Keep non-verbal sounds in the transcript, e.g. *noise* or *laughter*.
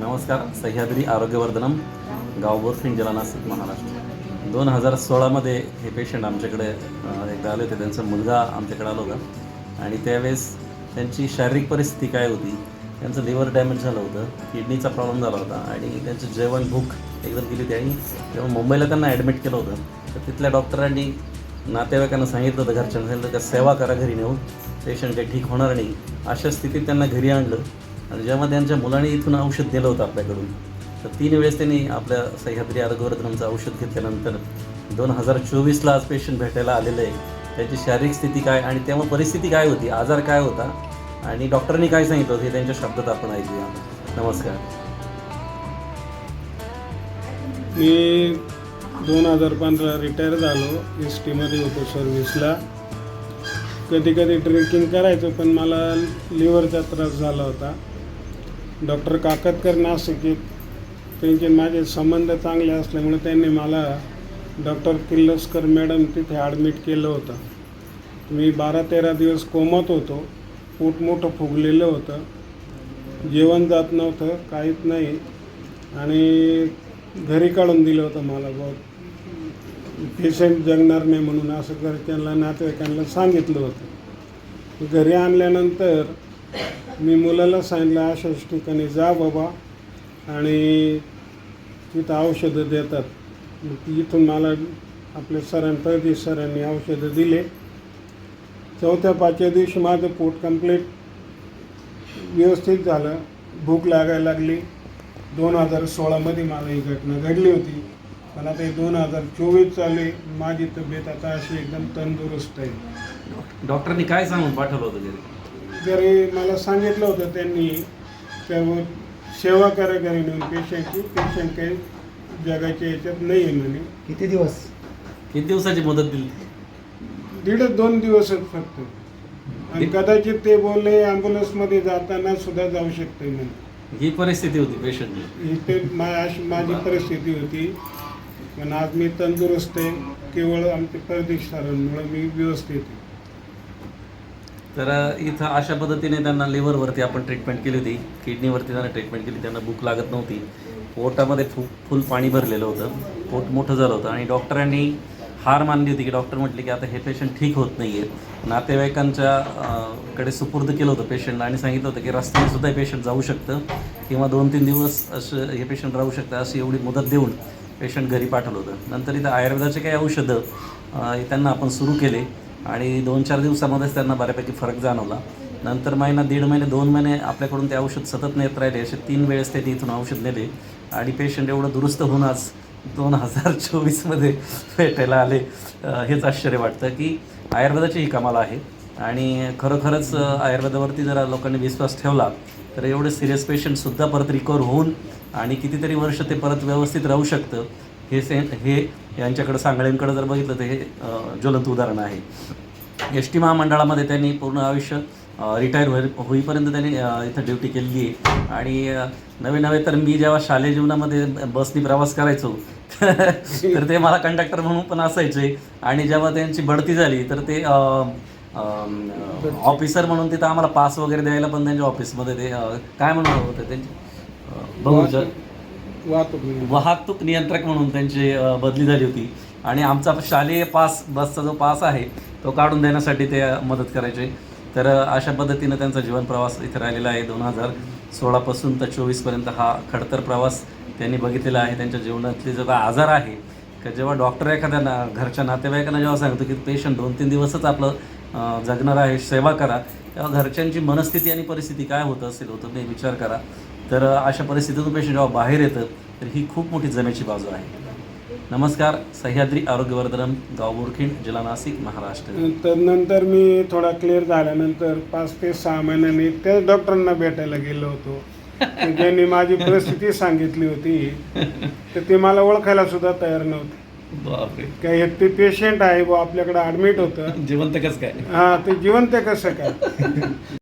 नमस्कार सह्याद्री आरोग्यवर्धनम गाव बोरफिंड जिल्हा नाशिक महाराष्ट्र. दोन हजार सोळामध्ये हे पेशंट आमच्याकडे एकदा आले होते त्यांचा मुलगा आमच्याकडे आला होता. आणि त्यावेळेस त्यांची शारीरिक परिस्थिती काय होती त्यांचं लिव्हर डॅमेज झालं होतं किडनीचा प्रॉब्लेम झाला होता आणि त्यांचं जेवण भूक एकदम गेली होती. आणि तेव्हा मुंबईला त्यांना ॲडमिट केलं होतं तर तिथल्या डॉक्टरांनी नातेवाईकांना सांगितलं होतं घरच्यांना सांगितलं का सेवा करा घरी नेऊन पेशंट काही ठीक होणार नाही. अशा स्थितीत त्यांना घरी आणलं. आणि जेव्हा त्यांच्या मुलाने इथून औषध दिलं होतं आपल्याकडून तर तीन वेळेस त्यांनी आपल्या सह्याद्री आरोग्यवर्धनचं औषध घेतल्यानंतर दोन हजार चोवीसला आज पेशंट भेटायला आलेलं आहे. त्याची शारीरिक स्थिती काय आणि तेव्हा परिस्थिती काय होती आजार काय होता आणि डॉक्टरांनी काय सांगितलं होतं हे त्यांच्या शब्दात आपण ऐकूया. नमस्कार. मी दोन हजार पंधरा रिटायर झालो एस टीमध्ये होतो सर्व्हिसला कधी कधी ट्रेकिंग करायचो पण मला लिव्हरचा त्रास झाला होता. डॉक्टर काकतकर नाशिक त्यांचे माझे संबंध चांगले असल्यामुळे त्यांनी मला डॉक्टर किर्लोस्कर मॅडम तिथे ॲडमिट केलं होतं. मी बारा तेरा दिवस कोमत होतो. पोट मोठं फुगलेलं होतं. जेवण जात नव्हतं काहीच नाही. आणि घरी काढून दिलं होतं मला बहुत. पेशंट जगणार नाही म्हणून असं घरच्यांना नातेवाईकांना सांगितलं होतं. घरी आणल्यानंतर मी मुलाला सांगितलं अशाच ठिकाणी जा बाबा. आणि तिथं औषधं देतात. इथून मला आपल्या सरांनी परदेश सरांनी औषधं दिले. चौथ्या पाचव्या दिवशी माझं पोट कंप्लीट व्यवस्थित झालं. भूक लागायला लागली. दोन हजार सोळामध्ये मला ही घटना घडली होती. पण आता हे दोन हजार चोवीस चालू आहे. माझी तब्येत आता अशी एकदम तंदुरुस्त आहे. डॉक्टरांनी काय सांगून पाठवलं होतं घरी जरी मला सांगितलं होतं त्यांनी त्यावर सेवा करा घरी नेऊन पेशंटची पेशंट काही जगाच्या याच्यात नाही आहे म्हणे. किती दिवस? किती दिवसाची मुदत दिली? दीड दोन दिवसच फक्त. आणि कदाचित ते बोलले ॲम्ब्युलन्समध्ये जाताना सुद्धा जाऊ शकते म्हणे. ही परिस्थिती होती पेशंटची. इथे मा अशी माझी परिस्थिती होती. पण आज मी तंदुरुस्त आहे. केवळ आमच्या परदेश सरांमुळे मी व्यवस्थित आहे. तर इथं अशा पद्धतीने त्यांना लिव्हरवरती आपण ट्रीटमेंट केली होती. किडनीवरती त्यांना ट्रीटमेंट केली. त्यांना भूक लागत नव्हती. पोटामध्ये फु फुल पाणी भरलेलं होतं. पोट मोठं झालं होतं. आणि डॉक्टरांनी हार मानली होती की डॉक्टर म्हटले की आता हे पेशंट ठीक होत नाही आहे नातेवाईकांच्या कडे सुपूर्द केलं होतं पेशंटला आणि सांगितलं होतं की रस्त्याने सुद्धा हे पेशंट जाऊ शकतं. किंवा दोन तीन दिवस असं हे पेशंट राहू शकतं. अशी एवढी मुदत देऊन पेशंट घरी पाठवलं होतं. नंतर इथं आयुर्वेदाचे काही औषधं त्यांना आपण सुरू केले. आणि दोन चार दिवसामध्येच त्यांना बऱ्यापैकी फरक जाणवला. नंतर महिना दीड महिने दोन महिने आपल्याकडून ते औषध सतत नेत राहिले. असे तीन वेळेस त्यांनी इथून औषध नेले. आणि पेशंट एवढं दुरुस्त होऊन आज दोन हजार चोवीसमध्ये भेटायला आले. हेच आश्चर्य वाटतं की आयुर्वेदाची ही कमाल आहे. आणि खरोखरच आयुर्वेदावरती जरा लोकांनी विश्वास ठेवला तर एवढे सिरियस पेशंटसुद्धा परत रिकवर होऊन आणि कितीतरी वर्ष ते परत व्यवस्थित राहू शकतं. हे से हे यांच्याकडं सांगळ्यांकडं जर बघितलं तर हे ज्वलंत उदाहरण आहे. एस टी महामंडळामध्ये त्यांनी पूर्ण आयुष्य रिटायर होई होईपर्यंत त्यांनी इथं ड्युटी केलेली आहे. आणि नवे नवे तर मी जेव्हा शालेय जीवनामध्ये बसनी प्रवास करायचो *laughs* तर ते मला कंडक्टर म्हणून पण असायचे. आणि जेव्हा त्यांची बढती झाली तर ते ऑफिसर म्हणून तिथं आम्हाला पास वगैरे द्यायला पण त्यांच्या ऑफिसमध्ये ते काय म्हणून होतं त्यांचे? बघू वाहतूक वाहतूक नियंत्रक म्हणून त्यांची बदली झाली होती. आणि आमचा शालेय पास बसचा जो पास आहे तो काढून देण्यासाठी ते मदत करायचे. तर अशा पद्धतीनं त्यांचा जीवनप्रवास इथे राहिलेला आहे. दोन हजार सोळापासून तर चोवीसपर्यंत हा खडतर प्रवास त्यांनी बघितलेला आहे. त्यांच्या जीवनातले जो काय आजार आहे का जेव्हा डॉक्टर एखाद्या ना घरच्या नातेवाईकांना जेव्हा सांगतो की पेशंट दोन तीन दिवसच आपलं जगणार आहे सेवा करा तेव्हा घरच्यांची मनस्थिती आणि परिस्थिती काय होत असेल होतं तुम्ही विचार करा. तर अशा परिस्थितीतून पेशंट जेव्हा बाहेर येतं तर ही खूप मोठी जमेची बाजू आहे. नमस्कार सह्याद्री आरोग्यवर्धनम गाव बोरखिंड जिल्हा नाशिक महाराष्ट्र. तर नंतर मी थोडा क्लिअर झाल्यानंतर पाच ते सहा महिन्यांनी त्याच डॉक्टरांना भेटायला गेलो होतो. तर ज्यांनी माझी परिस्थिती सांगितली होती तर ते मला ओळखायला सुद्धा तयार नव्हते. बापरे. काय हे ते पेशंट आहे बुवा आपल्याकडे ॲडमिट होतं. जिवंत कसं काय? हा ते जिवंत कसं काय?